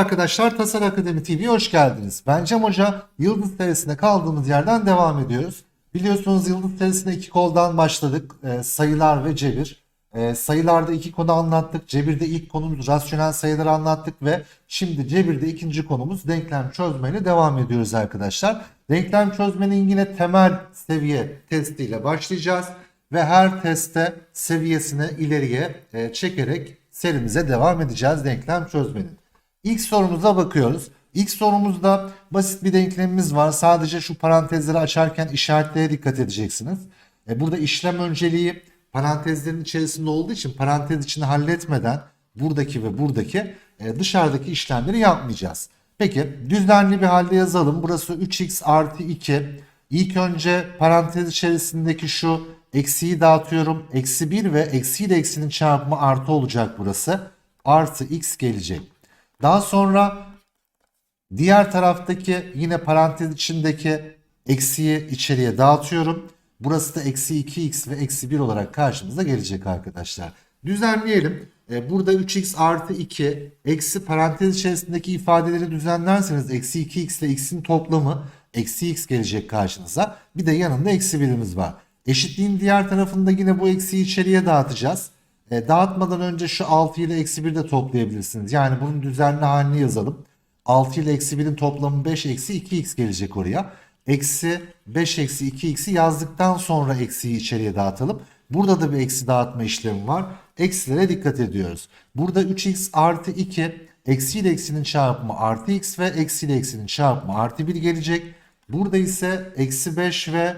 arkadaşlar, Tasar Akademi TV'ye hoş geldiniz. Ben Cem Hoca, Yıldız serisine kaldığımız yerden devam ediyoruz. Biliyorsunuz Yıldız serisine iki koldan başladık. Ee, sayılar ve cebir. Ee, sayılarda iki konu anlattık. Cebirde ilk konumuz rasyonel sayıları anlattık ve şimdi cebirde ikinci konumuz denklem çözmeyle devam ediyoruz arkadaşlar. Denklem çözmenin yine temel seviye testiyle başlayacağız ve her testte seviyesini ileriye e, çekerek serimize devam edeceğiz denklem çözmenin. İlk sorumuza bakıyoruz. İlk sorumuzda basit bir denklemimiz var. Sadece şu parantezleri açarken işaretlere dikkat edeceksiniz. E, burada işlem önceliği parantezlerin içerisinde olduğu için parantez içini halletmeden buradaki ve buradaki e, dışarıdaki işlemleri yapmayacağız. Peki düzenli bir halde yazalım. Burası 3x artı 2. İlk önce parantez içerisindeki şu eksiyi dağıtıyorum. Eksi 1 ve eksi ile eksinin çarpımı artı olacak burası. Artı x gelecek. Daha sonra diğer taraftaki yine parantez içindeki eksiyi içeriye dağıtıyorum. Burası da eksi 2x ve eksi 1 olarak karşımıza gelecek arkadaşlar. Düzenleyelim. Ee, Burada 3x artı 2 eksi parantez içerisindeki ifadeleri düzenlerseniz eksi 2x ile x'in toplamı eksi x gelecek karşınıza. Bir de yanında eksi birimiz var. Eşitliğin diğer tarafında yine bu eksiyi içeriye dağıtacağız. E, dağıtmadan önce şu 6 ile eksi 1 de toplayabilirsiniz. Yani bunun düzenli halini yazalım. 6 ile eksi 1'in toplamı 5 eksi 2x gelecek oraya. Eksi 5 eksi 2x'i yazdıktan sonra eksiyi içeriye dağıtalım. Burada da bir eksi dağıtma işlemi var. Eksilere dikkat ediyoruz. Burada 3x artı 2 eksi ile eksinin çarpımı artı x ve eksi ile eksinin çarpımı artı 1 gelecek. Burada ise eksi 5 ve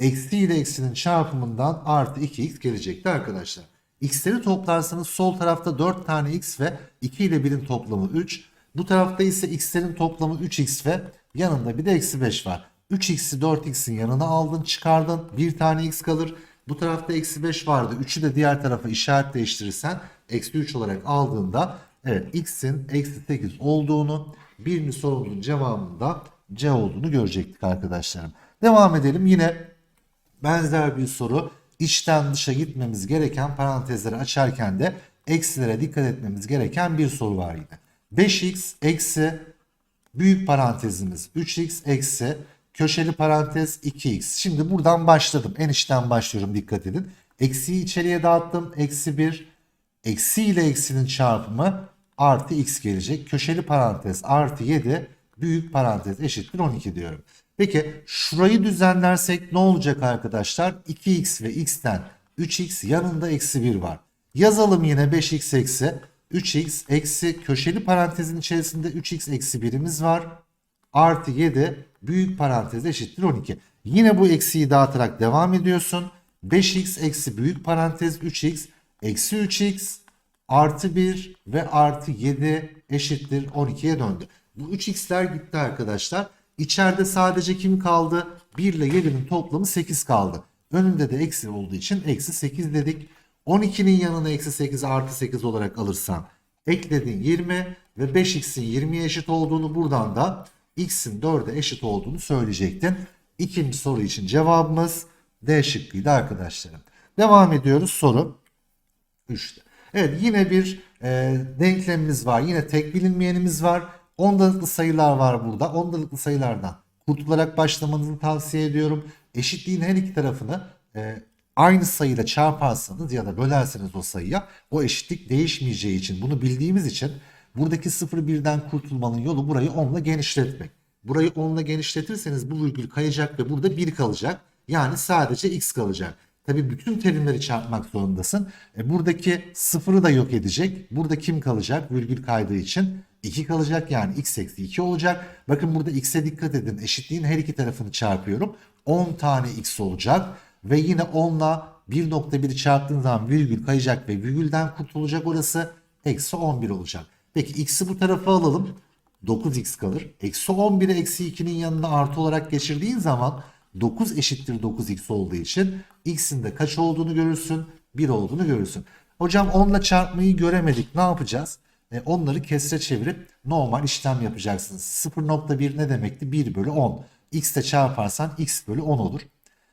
eksi ile eksinin çarpımından artı 2x gelecekti arkadaşlar. X'leri toplarsanız sol tarafta 4 tane x ve 2 ile 1'in toplamı 3. Bu tarafta ise x'lerin toplamı 3x ve yanında bir de eksi 5 var. 3x'i 4x'in yanına aldın çıkardın. Bir tane x kalır. Bu tarafta eksi 5 vardı. 3'ü de diğer tarafa işaret değiştirirsen eksi 3 olarak aldığında evet x'in eksi 8 olduğunu birinci sorumuzun cevabında C olduğunu görecektik arkadaşlarım. Devam edelim. Yine benzer bir soru. İçten dışa gitmemiz gereken parantezleri açarken de eksilere dikkat etmemiz gereken bir soru var yine. 5x eksi büyük parantezimiz 3x eksi köşeli parantez 2x. Şimdi buradan başladım. En içten başlıyorum dikkat edin. Eksiyi içeriye dağıttım. Eksi 1 eksi ile eksinin çarpımı artı x gelecek. Köşeli parantez artı 7 büyük parantez eşittir 12 diyorum. Peki şurayı düzenlersek ne olacak arkadaşlar? 2x ve x'ten 3x yanında eksi 1 var. Yazalım yine 5x eksi 3x eksi köşeli parantezin içerisinde 3x eksi 1'imiz var. Artı 7 büyük parantez eşittir 12. Yine bu eksiyi dağıtarak devam ediyorsun. 5x eksi büyük parantez 3x eksi 3x artı 1 ve artı 7 eşittir 12'ye döndü. Bu 3x'ler gitti arkadaşlar. İçeride sadece kim kaldı? 1 ile 7'nin toplamı 8 kaldı. Önünde de eksi olduğu için eksi 8 dedik. 12'nin yanına eksi 8 artı 8 olarak alırsan ekledin 20 ve 5x'in 20'ye eşit olduğunu buradan da x'in 4'e eşit olduğunu söyleyecektin. İkinci soru için cevabımız D şıkkıydı arkadaşlarım. Devam ediyoruz soru 3'te. Evet yine bir e, denklemimiz var. Yine tek bilinmeyenimiz var. Ondalıklı sayılar var burada. Ondalıklı sayılardan kurtularak başlamanızı tavsiye ediyorum. Eşitliğin her iki tarafını e, aynı sayıyla çarparsanız ya da bölerseniz o sayıya o eşitlik değişmeyeceği için bunu bildiğimiz için buradaki 0 birden kurtulmanın yolu burayı 10 ile genişletmek. Burayı 10 ile genişletirseniz bu virgül kayacak ve burada 1 kalacak. Yani sadece x kalacak. Tabi bütün terimleri çarpmak zorundasın. E, buradaki sıfırı da yok edecek. Burada kim kalacak? Virgül kaydığı için 2 kalacak. Yani x eksi 2 olacak. Bakın burada x'e dikkat edin. Eşitliğin her iki tarafını çarpıyorum. 10 tane x olacak. Ve yine 10 ile 1.1'i çarptığın zaman virgül kayacak ve virgülden kurtulacak orası. Eksi 11 olacak. Peki x'i bu tarafa alalım. 9x kalır. Eksi 11'i eksi 2'nin yanına artı olarak geçirdiğin zaman 9 eşittir 9x olduğu için x'in de kaç olduğunu görürsün? 1 olduğunu görürsün. Hocam 10 ile çarpmayı göremedik. Ne yapacağız? E, onları kesre çevirip normal işlem yapacaksınız. 0.1 ne demekti? 1 bölü 10. x ile çarparsan x bölü 10 olur.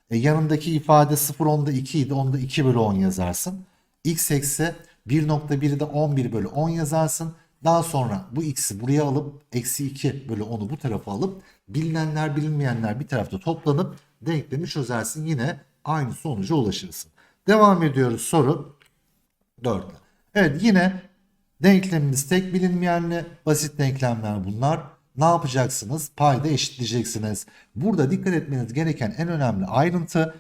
E, yanındaki ifade 0 10'da 2 idi. Onda 2 bölü 10 yazarsın. x eksi 1.1'i de 11 bölü 10 yazarsın. Daha sonra bu x'i buraya alıp eksi 2 bölü 10'u bu tarafa alıp bilinenler bilinmeyenler bir tarafta toplanıp denklemi çözersin. Yine aynı sonuca ulaşırsın. Devam ediyoruz soru 4. Evet yine denklemimiz tek bilinmeyenle basit denklemler bunlar. Ne yapacaksınız? Payda eşitleyeceksiniz. Burada dikkat etmeniz gereken en önemli ayrıntı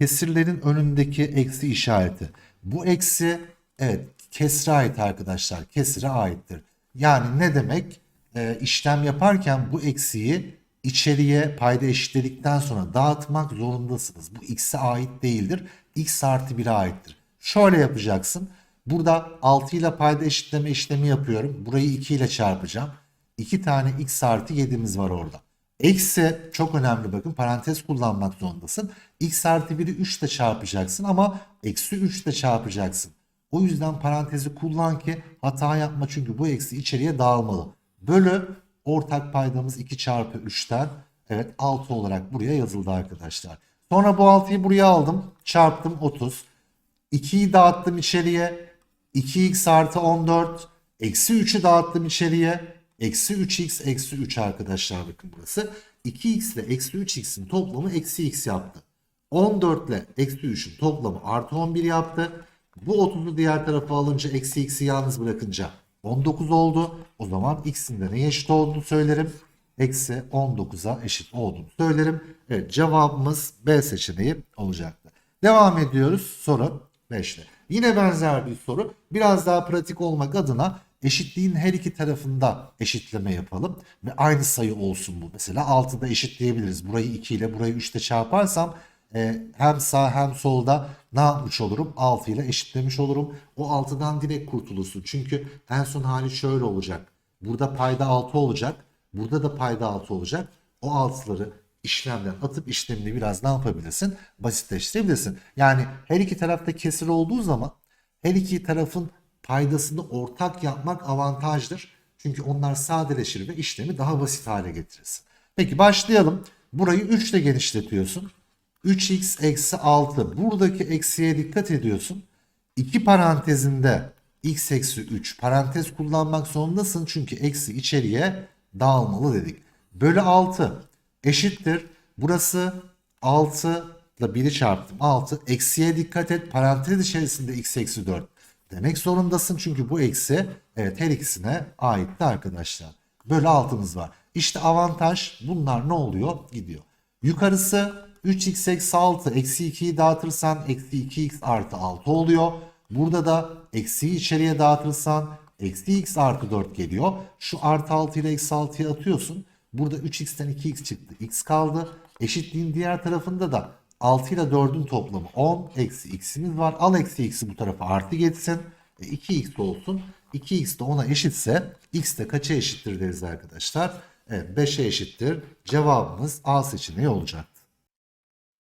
kesirlerin önündeki eksi işareti. Bu eksi evet kesre ait arkadaşlar. Kesire aittir. Yani ne demek? Ee, işlem yaparken bu eksiği içeriye payda eşitledikten sonra dağıtmak zorundasınız. Bu x'e ait değildir. x artı 1'e aittir. Şöyle yapacaksın. Burada 6 ile payda eşitleme işlemi yapıyorum. Burayı 2 ile çarpacağım. 2 tane x artı 7'miz var orada. Eksi çok önemli bakın parantez kullanmak zorundasın. x artı 1'i 3 ile çarpacaksın ama eksi 3 ile çarpacaksın. O yüzden parantezi kullan ki hata yapma çünkü bu eksi içeriye dağılmalı. Bölü ortak paydamız 2 çarpı 3'ten evet 6 olarak buraya yazıldı arkadaşlar. Sonra bu 6'yı buraya aldım çarptım 30. 2'yi dağıttım içeriye. 2x artı 14. Eksi 3'ü dağıttım içeriye. Eksi 3x eksi 3 arkadaşlar bakın burası. 2x ile eksi 3x'in toplamı eksi x yaptı. 14 ile eksi 3'ün toplamı artı 11 yaptı. Bu 30'u diğer tarafa alınca eksi x'i yalnız bırakınca 19 oldu. O zaman x'in de neye eşit olduğunu söylerim. Eksi 19'a eşit olduğunu söylerim. Evet cevabımız B seçeneği olacaktı. Devam ediyoruz soru 5'te. Yine benzer bir soru. Biraz daha pratik olmak adına eşitliğin her iki tarafında eşitleme yapalım. Ve aynı sayı olsun bu. Mesela 6'da eşitleyebiliriz. Burayı 2 ile burayı 3 ile çarparsam e, hem sağ hem solda ne yapmış olurum? 6 ile eşitlemiş olurum. O 6'dan direkt kurtulursun. Çünkü en son hali şöyle olacak. Burada payda 6 olacak. Burada da payda 6 olacak. O 6'ları işlemden atıp işlemini biraz ne yapabilirsin? Basitleştirebilirsin. Yani her iki tarafta kesir olduğu zaman her iki tarafın paydasını ortak yapmak avantajdır. Çünkü onlar sadeleşir ve işlemi daha basit hale getirirsin. Peki başlayalım. Burayı 3 ile genişletiyorsun. 3x eksi 6. Buradaki eksiye dikkat ediyorsun. İki parantezinde x eksi 3 parantez kullanmak zorundasın. Çünkü eksi içeriye dağılmalı dedik. Bölü 6 eşittir. Burası 6 ile 1'i çarptım. 6. Eksiye dikkat et. Parantez içerisinde x eksi 4. Demek zorundasın çünkü bu eksi evet her ikisine aitti arkadaşlar. Bölü 6'mız var. İşte avantaj bunlar ne oluyor? Gidiyor. Yukarısı 3x eksi 6 eksi 2'yi dağıtırsan eksi 2x artı 6 oluyor. Burada da eksiyi içeriye dağıtırsan eksi x artı 4 geliyor. Şu artı 6 ile eksi 6'yı atıyorsun. Burada 3x'ten 2x çıktı. x kaldı. Eşitliğin diğer tarafında da 6 ile 4'ün toplamı 10 eksi x'imiz var. Al eksi x'i bu tarafa artı geçsin. E, 2x olsun. 2x de 10'a eşitse x de kaça eşittir deriz arkadaşlar. Evet 5'e eşittir. Cevabımız A seçeneği olacaktı.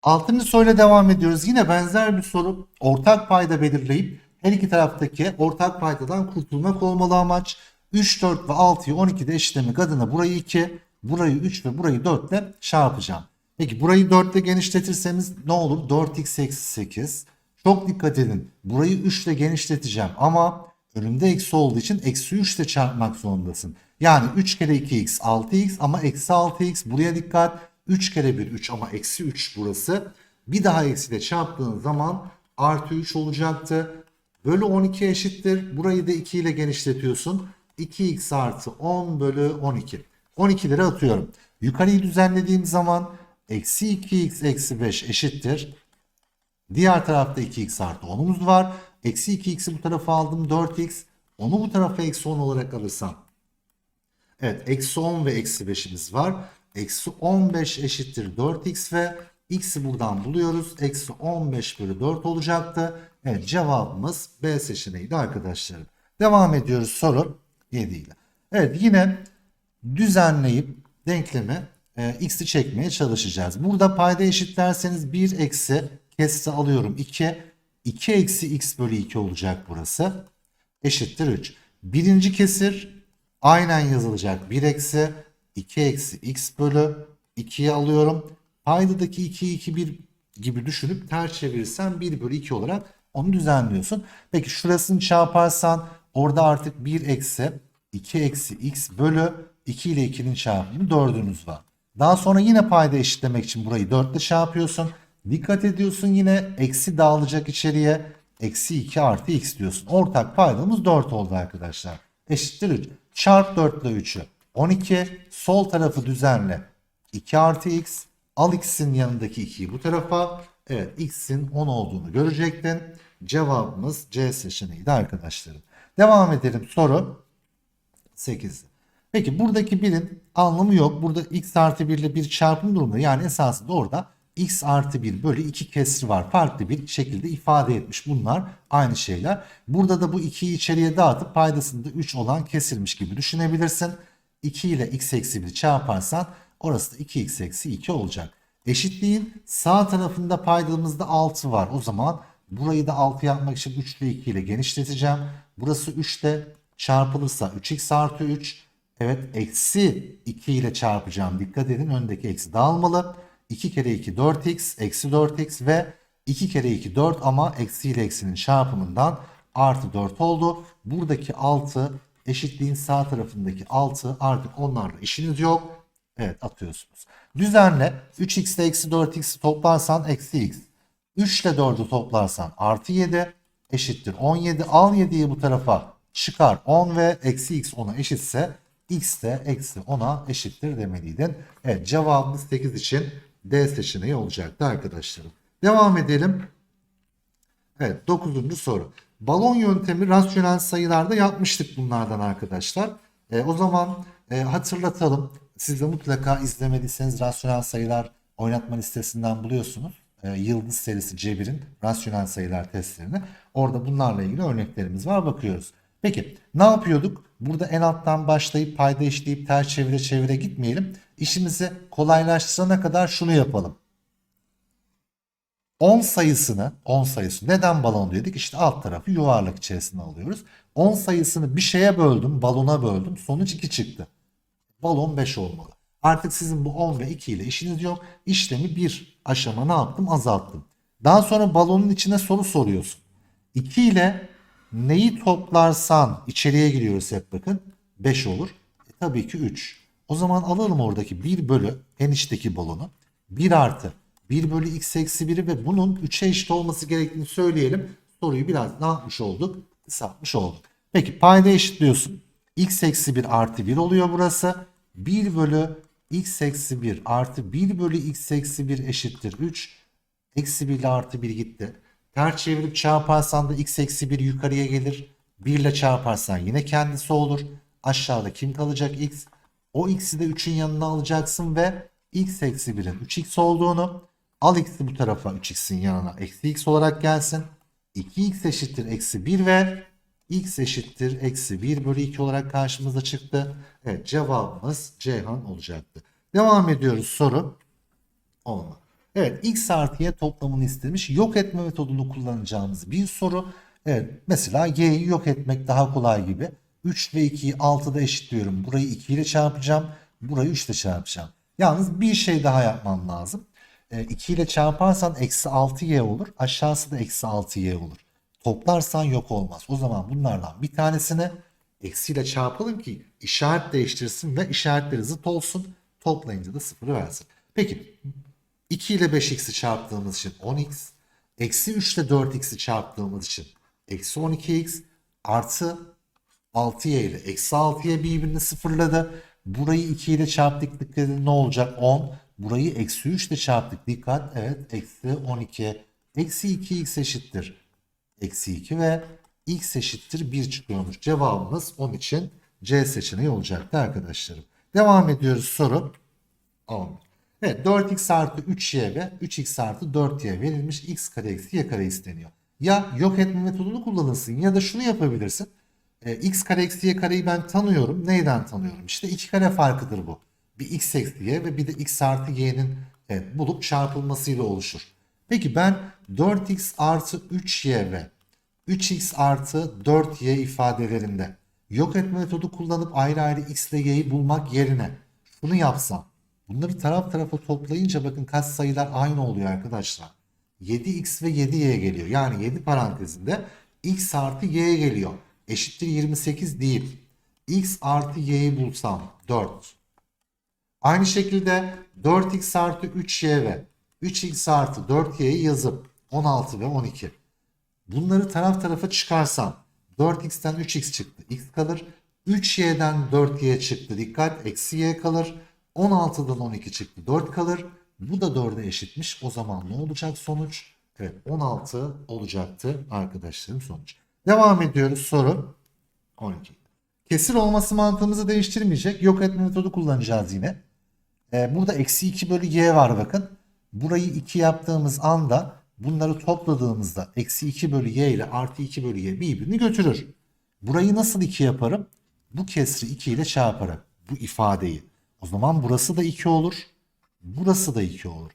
Altıncı soruyla devam ediyoruz. Yine benzer bir soru. Ortak payda belirleyip her iki taraftaki ortak paydadan kurtulmak olmalı amaç. 3, 4 ve 6'yı 12'de eşitlemek adına burayı 2, burayı 3 ve burayı 4 ile çarpacağım. Peki burayı 4 ile genişletirseniz ne olur? 4x eksi 8. Çok dikkat edin. Burayı 3 ile genişleteceğim ama önümde eksi olduğu için eksi 3 ile çarpmak zorundasın. Yani 3 kere 2x 6x ama eksi 6x buraya dikkat. 3 kere 1 3 ama eksi 3 burası. Bir daha eksiyle çarptığın zaman artı 3 olacaktı. Bölü 12 eşittir. Burayı da 2 ile genişletiyorsun. 2x artı 10 bölü 12. 12'leri atıyorum. Yukarıyı düzenlediğim zaman eksi 2x eksi 5 eşittir. Diğer tarafta 2x artı 10'umuz var. Eksi 2x'i bu tarafa aldım 4x. Onu bu tarafa eksi 10 olarak alırsam. Evet eksi 10 ve eksi 5'imiz var. Eksi 15 eşittir 4x ve x'i buradan buluyoruz. Eksi 15 bölü 4 olacaktı. Evet cevabımız B seçeneğiydi arkadaşlarım. Devam ediyoruz soru 7 ile. Evet yine düzenleyip denklemi e, x'i çekmeye çalışacağız. Burada payda eşitlerseniz 1 eksi kesri alıyorum 2. 2 eksi x bölü 2 olacak burası. Eşittir 3. Birinci kesir aynen yazılacak. 1 eksi 2 eksi x bölü 2'yi alıyorum. Paydadaki 2'yi 2 1 gibi düşünüp ters çevirirsen 1 bölü 2 olarak onu düzenliyorsun. Peki şurasını çarparsan orada artık 1 eksi 2 eksi x bölü 2 ile 2'nin çarpımı 4'ünüz var. Daha sonra yine payda eşitlemek için burayı 4 ile çarpıyorsun. Dikkat ediyorsun yine eksi dağılacak içeriye. Eksi 2 artı x diyorsun. Ortak paydamız 4 oldu arkadaşlar. Eşittir 3. Çarp 4 ile 3'ü. 12. Sol tarafı düzenle. 2 artı x. Al x'in yanındaki 2'yi bu tarafa. Evet x'in 10 olduğunu görecektin. Cevabımız C seçeneğiydi arkadaşlarım. Devam edelim soru 8. Peki buradaki birin anlamı yok. Burada x artı 1 ile bir çarpım durumunda yani esasında orada x artı 1 bölü 2 kesri var. Farklı bir şekilde ifade etmiş bunlar aynı şeyler. Burada da bu 2'yi içeriye dağıtıp paydasında 3 olan kesilmiş gibi düşünebilirsin. 2 ile x eksi 1 çarparsan orası da 2x eksi 2 olacak. Eşitliğin sağ tarafında paydamızda 6 var. O zaman burayı da 6 yapmak için 3 ile 2 ile genişleteceğim. Burası 3 ile çarpılırsa 3x artı 3. Evet eksi 2 ile çarpacağım. Dikkat edin öndeki eksi dağılmalı. 2 kere 2 4x eksi 4x ve 2 kere 2 4 ama eksi ile eksinin çarpımından artı 4 oldu. Buradaki 6 eşitliğin sağ tarafındaki 6 artık onlarla işiniz yok. Evet atıyorsunuz. Düzenle 3x ile eksi 4x'i toplarsan eksi x. 3 ile 4'ü toplarsan artı 7 eşittir 17. Al 7'yi bu tarafa çıkar 10 ve eksi x 10'a eşitse x de eksi 10'a eşittir demeliydin. Evet cevabımız 8 için D seçeneği olacaktı arkadaşlarım. Devam edelim. Evet 9. soru. Balon yöntemi rasyonel sayılarda yapmıştık bunlardan arkadaşlar. E, o zaman e, hatırlatalım. Siz de mutlaka izlemediyseniz rasyonel sayılar oynatma listesinden buluyorsunuz. E, Yıldız serisi Cebir'in rasyonel sayılar testlerini. Orada bunlarla ilgili örneklerimiz var bakıyoruz. Peki ne yapıyorduk? Burada en alttan başlayıp payda işleyip ters çevire çevire gitmeyelim. İşimizi kolaylaştırana kadar şunu yapalım. 10 sayısını 10 sayısı neden balon dedik? İşte alt tarafı yuvarlak içerisine alıyoruz. 10 sayısını bir şeye böldüm, balona böldüm. Sonuç 2 çıktı. Balon 5 olmalı. Artık sizin bu 10 ve 2 ile işiniz yok. İşlemi bir aşama ne yaptım? Azalttım. Daha sonra balonun içine soru soruyorsun. 2 ile neyi toplarsan içeriye giriyoruz hep bakın. 5 olur. E, tabii ki 3. O zaman alalım oradaki 1 bölü en içteki balonu. 1 artı 1 bölü x eksi 1'i ve bunun 3'e eşit olması gerektiğini söyleyelim. Soruyu biraz ne yapmış olduk? Kısaltmış olduk. Peki payda eşitliyorsun. x eksi 1 artı 1 oluyor burası. 1 bölü x eksi 1 artı 1 bölü x eksi 1 eşittir 3. Eksi 1 ile artı 1 gitti. Ters çevirip çarparsan da x eksi 1 yukarıya gelir. 1 ile çarparsan yine kendisi olur. Aşağıda kim kalacak x? O x'i de 3'ün yanına alacaksın ve x eksi 1'in 3x olduğunu al x'i bu tarafa 3x'in yanına eksi x olarak gelsin. 2x eşittir eksi 1 ve x eşittir eksi 1 bölü 2 olarak karşımıza çıktı. Evet cevabımız Ceyhan olacaktı. Devam ediyoruz soru 10. Evet x artı y toplamını istemiş. Yok etme metodunu kullanacağımız bir soru. Evet mesela y'yi yok etmek daha kolay gibi. 3 ve 2'yi 6'da eşitliyorum. Burayı 2 ile çarpacağım. Burayı 3 ile çarpacağım. Yalnız bir şey daha yapmam lazım. E, 2 ile çarparsan eksi 6y olur. Aşağısı da eksi 6y olur. Toplarsan yok olmaz. O zaman bunlardan bir tanesini eksiyle çarpalım ki işaret değiştirsin ve işaretleri zıt olsun. Toplayınca da sıfırı versin. Peki 2 ile 5x'i çarptığımız için 10x. Eksi 3 ile 4x'i çarptığımız için eksi 12x artı 6y ile eksi 6y birbirini sıfırladı. Burayı 2 ile çarptık dikkat ne olacak 10. Burayı eksi 3 ile çarptık dikkat evet eksi 12. Eksi 2x eşittir. Eksi 2 ve x eşittir 1 çıkıyormuş. Cevabımız 10 için C seçeneği olacaktı arkadaşlarım. Devam ediyoruz soru 10. Evet 4x artı 3y ve 3x artı 4y verilmiş x kare eksi y kare isteniyor. Ya yok etme metodunu kullanırsın ya da şunu yapabilirsin. E, x kare eksi y kareyi ben tanıyorum. Neyden tanıyorum? İşte iki kare farkıdır bu. Bir x eksi y ve bir de x artı y'nin evet, bulup çarpılmasıyla oluşur. Peki ben 4x artı 3y ve 3x artı 4y ifadelerinde yok etme metodu kullanıp ayrı ayrı x ile y'yi bulmak yerine şunu yapsam. Bunları taraf tarafa toplayınca bakın kaç sayılar aynı oluyor arkadaşlar. 7x ve 7y geliyor. Yani 7 parantezinde x artı y geliyor. Eşittir 28 değil. x artı y'yi bulsam 4. Aynı şekilde 4x artı 3y ve 3x artı 4y'yi yazıp 16 ve 12. Bunları taraf tarafa çıkarsam 4x'ten 3x çıktı. x kalır. 3y'den 4y çıktı. Dikkat eksi y kalır. 16'dan 12 çıktı. 4 kalır. Bu da 4'e eşitmiş. O zaman ne olacak sonuç? Evet 16 olacaktı arkadaşlarım sonuç. Devam ediyoruz soru 12. Kesir olması mantığımızı değiştirmeyecek. Yok etme metodu kullanacağız yine. Ee, burada eksi 2 bölü y var bakın. Burayı 2 yaptığımız anda bunları topladığımızda eksi 2 bölü y ile artı 2 bölü y birbirini götürür. Burayı nasıl 2 yaparım? Bu kesri 2 ile çarparak bu ifadeyi. O zaman burası da 2 olur. Burası da 2 olur.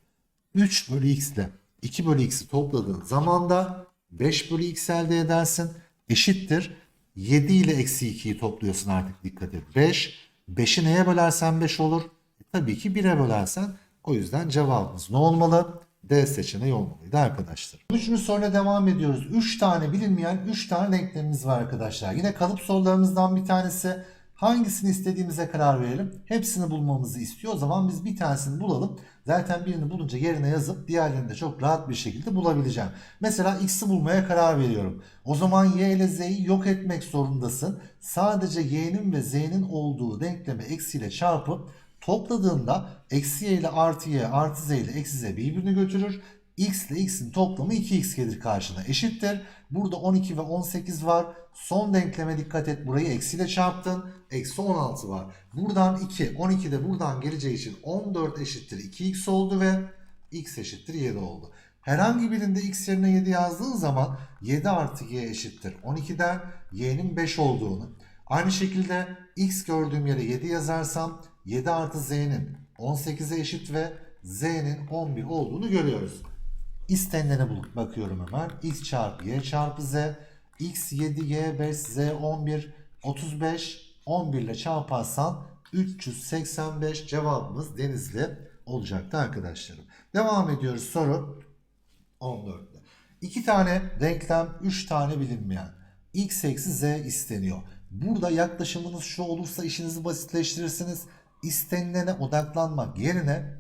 3 bölü x ile 2 bölü x'i topladığın zaman da 5 bölü x elde edersin. Eşittir. 7 ile eksi 2'yi topluyorsun artık dikkat et. 5. 5'i neye bölersen 5 olur? E, tabii ki 1'e bölersen. O yüzden cevabımız ne olmalı? D seçeneği olmalıydı arkadaşlar. Üçüncü soruyla devam ediyoruz. 3 tane bilinmeyen 3 tane denklemimiz var arkadaşlar. Yine kalıp sorularımızdan bir tanesi. Hangisini istediğimize karar verelim. Hepsini bulmamızı istiyor. O zaman biz bir tanesini bulalım. Zaten birini bulunca yerine yazıp diğerlerini de çok rahat bir şekilde bulabileceğim. Mesela x'i bulmaya karar veriyorum. O zaman y ile z'yi yok etmek zorundasın. Sadece y'nin ve z'nin olduğu denklemi eksiyle çarpıp topladığında eksi y ile artı y artı z ile eksi z birbirini götürür. X ile x'in toplamı 2x gelir karşına eşittir. Burada 12 ve 18 var. Son denkleme dikkat et. Burayı eksiyle çarptın. Eksi 16 var. Buradan 2. 12 de buradan geleceği için 14 eşittir 2x oldu ve x eşittir 7 oldu. Herhangi birinde x yerine 7 yazdığın zaman 7 artı y eşittir 12'den y'nin 5 olduğunu. Aynı şekilde x gördüğüm yere 7 yazarsam 7 artı z'nin 18'e eşit ve z'nin 11 olduğunu görüyoruz. İstenilene bulup bakıyorum hemen. x çarpı y çarpı z. x 7 y 5 z 11 35 11 ile çarparsan 385 cevabımız Denizli olacaktı arkadaşlarım. Devam ediyoruz soru 14'te. 2 tane denklem 3 tane bilinmeyen x eksi z isteniyor. Burada yaklaşımınız şu olursa işinizi basitleştirirsiniz. İstenilene odaklanmak yerine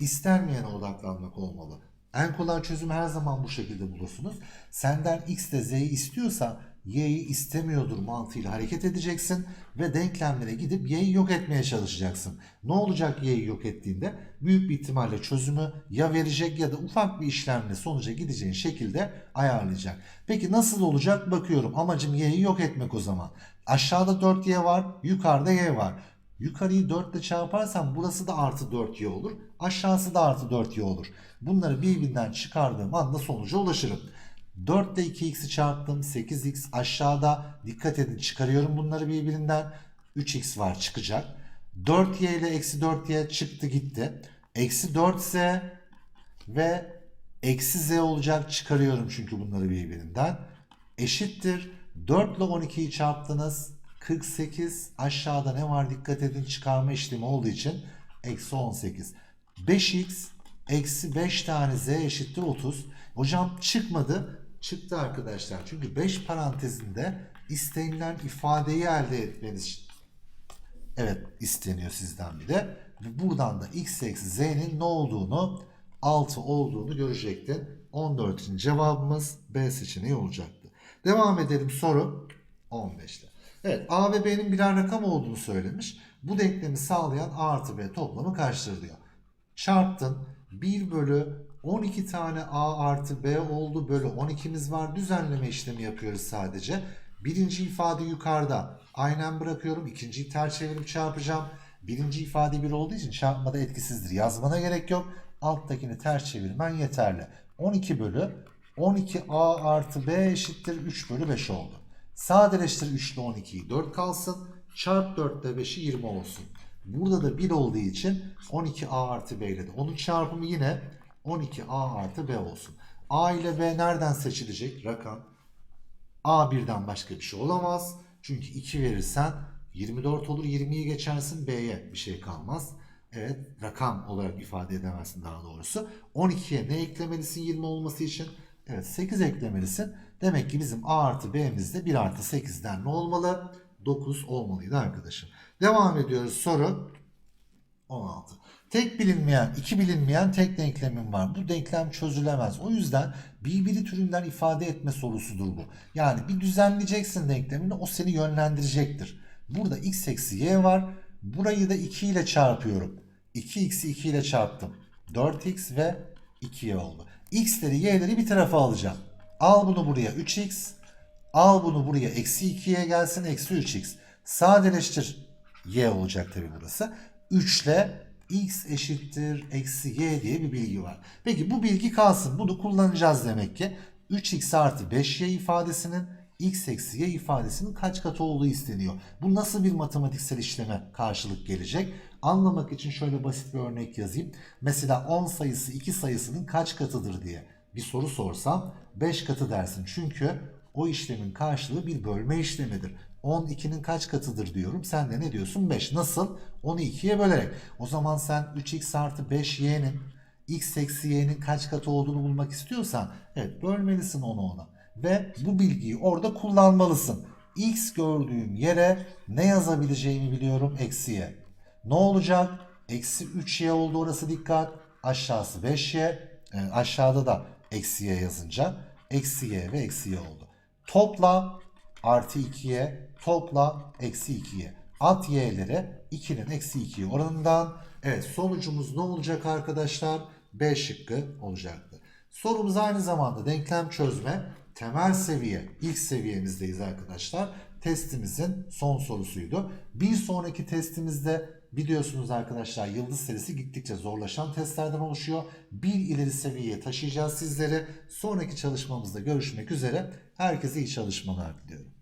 istenmeyene odaklanmak olmalı. En kolay çözüm her zaman bu şekilde bulursunuz. Senden x de z'yi istiyorsa y'yi istemiyordur mantığıyla hareket edeceksin ve denklemlere gidip y'yi yok etmeye çalışacaksın. Ne olacak y'yi yok ettiğinde? Büyük bir ihtimalle çözümü ya verecek ya da ufak bir işlemle sonuca gideceğin şekilde ayarlayacak. Peki nasıl olacak? Bakıyorum amacım y'yi yok etmek o zaman. Aşağıda 4y var, yukarıda y var. Yukarıyı 4 ile çarparsam burası da artı 4y olur. Aşağısı da artı 4y olur. Bunları birbirinden çıkardığım anda sonuca ulaşırım. 4 ile 2x'i çarptım. 8x aşağıda dikkat edin çıkarıyorum bunları birbirinden. 3x var çıkacak. 4y ile eksi 4y çıktı gitti. Eksi 4z ve eksi z olacak çıkarıyorum çünkü bunları birbirinden. Eşittir. 4 ile 12'yi çarptınız. 48 aşağıda ne var dikkat edin çıkarma işlemi olduğu için eksi 18. 5x eksi 5 tane z eşittir 30. Hocam çıkmadı. Çıktı arkadaşlar. Çünkü 5 parantezinde istenilen ifadeyi elde etmeniz evet isteniyor sizden bir de. Ve buradan da x eksi z'nin ne olduğunu 6 olduğunu görecektin. 14'ün cevabımız B seçeneği olacaktı. Devam edelim soru 15'te. Evet A ve B'nin birer rakam olduğunu söylemiş. Bu denklemi sağlayan A artı B toplamı kaçtır diyor. Çarptın 1 bölü 12 tane A artı B oldu bölü 12'miz var. Düzenleme işlemi yapıyoruz sadece. Birinci ifade yukarıda. Aynen bırakıyorum. İkinciyi ters çevirip çarpacağım. Birinci ifade 1 olduğu için çarpmada etkisizdir. Yazmana gerek yok. Alttakini ters çevirmen yeterli. 12 bölü 12A artı B eşittir 3 bölü 5 oldu. Sadeleştir 3 ile 12'yi 4 kalsın. Çarp 4 ile 5'i 20 olsun. Burada da 1 olduğu için 12A artı B ile de. Onun çarpımı yine 12A artı B olsun. A ile B nereden seçilecek? Rakam. A birden başka bir şey olamaz. Çünkü 2 verirsen 24 olur. 20'yi geçersin B'ye bir şey kalmaz. Evet rakam olarak ifade edemezsin daha doğrusu. 12'ye ne eklemelisin 20 olması için? Evet 8 eklemelisin. Demek ki bizim A artı B'miz de 1 artı 8'den ne olmalı? 9 olmalıydı arkadaşım. Devam ediyoruz soru 16. Tek bilinmeyen, iki bilinmeyen tek denklemim var. Bu denklem çözülemez. O yüzden birbiri türünden ifade etme sorusudur bu. Yani bir düzenleyeceksin denklemini o seni yönlendirecektir. Burada x eksi y var. Burayı da 2 ile çarpıyorum. 2x'i 2 ile çarptım. 4x ve 2y oldu. x'leri y'leri bir tarafa alacağım. Al bunu buraya 3x. Al bunu buraya eksi 2'ye gelsin eksi 3x. Sadeleştir y olacak tabi burası. 3 ile x eşittir eksi y diye bir bilgi var. Peki bu bilgi kalsın. Bunu kullanacağız demek ki. 3x artı 5y ifadesinin x eksi y ifadesinin kaç katı olduğu isteniyor. Bu nasıl bir matematiksel işleme karşılık gelecek? Anlamak için şöyle basit bir örnek yazayım. Mesela 10 sayısı 2 sayısının kaç katıdır diye bir soru sorsam 5 katı dersin. Çünkü o işlemin karşılığı bir bölme işlemidir. 10 2'nin kaç katıdır diyorum. Sen de ne diyorsun? 5. Nasıl? 10'u 2'ye bölerek. O zaman sen 3x artı 5y'nin x eksi y'nin kaç katı olduğunu bulmak istiyorsan evet bölmelisin onu ona. Ve bu bilgiyi orada kullanmalısın. x gördüğüm yere ne yazabileceğimi biliyorum eksi y. Ne olacak? Eksi 3y oldu orası dikkat. Aşağısı 5y. e, aşağıda da eksi y yazınca eksi y ve eksi y oldu. Topla artı 2'ye topla eksi 2'ye. At y'lere 2'nin eksi 2'ye oranından. Evet sonucumuz ne olacak arkadaşlar? B şıkkı olacaktı. Sorumuz aynı zamanda denklem çözme temel seviye ilk seviyemizdeyiz arkadaşlar. Testimizin son sorusuydu. Bir sonraki testimizde biliyorsunuz arkadaşlar yıldız serisi gittikçe zorlaşan testlerden oluşuyor. Bir ileri seviyeye taşıyacağız sizleri. Sonraki çalışmamızda görüşmek üzere. Herkese iyi çalışmalar diliyorum.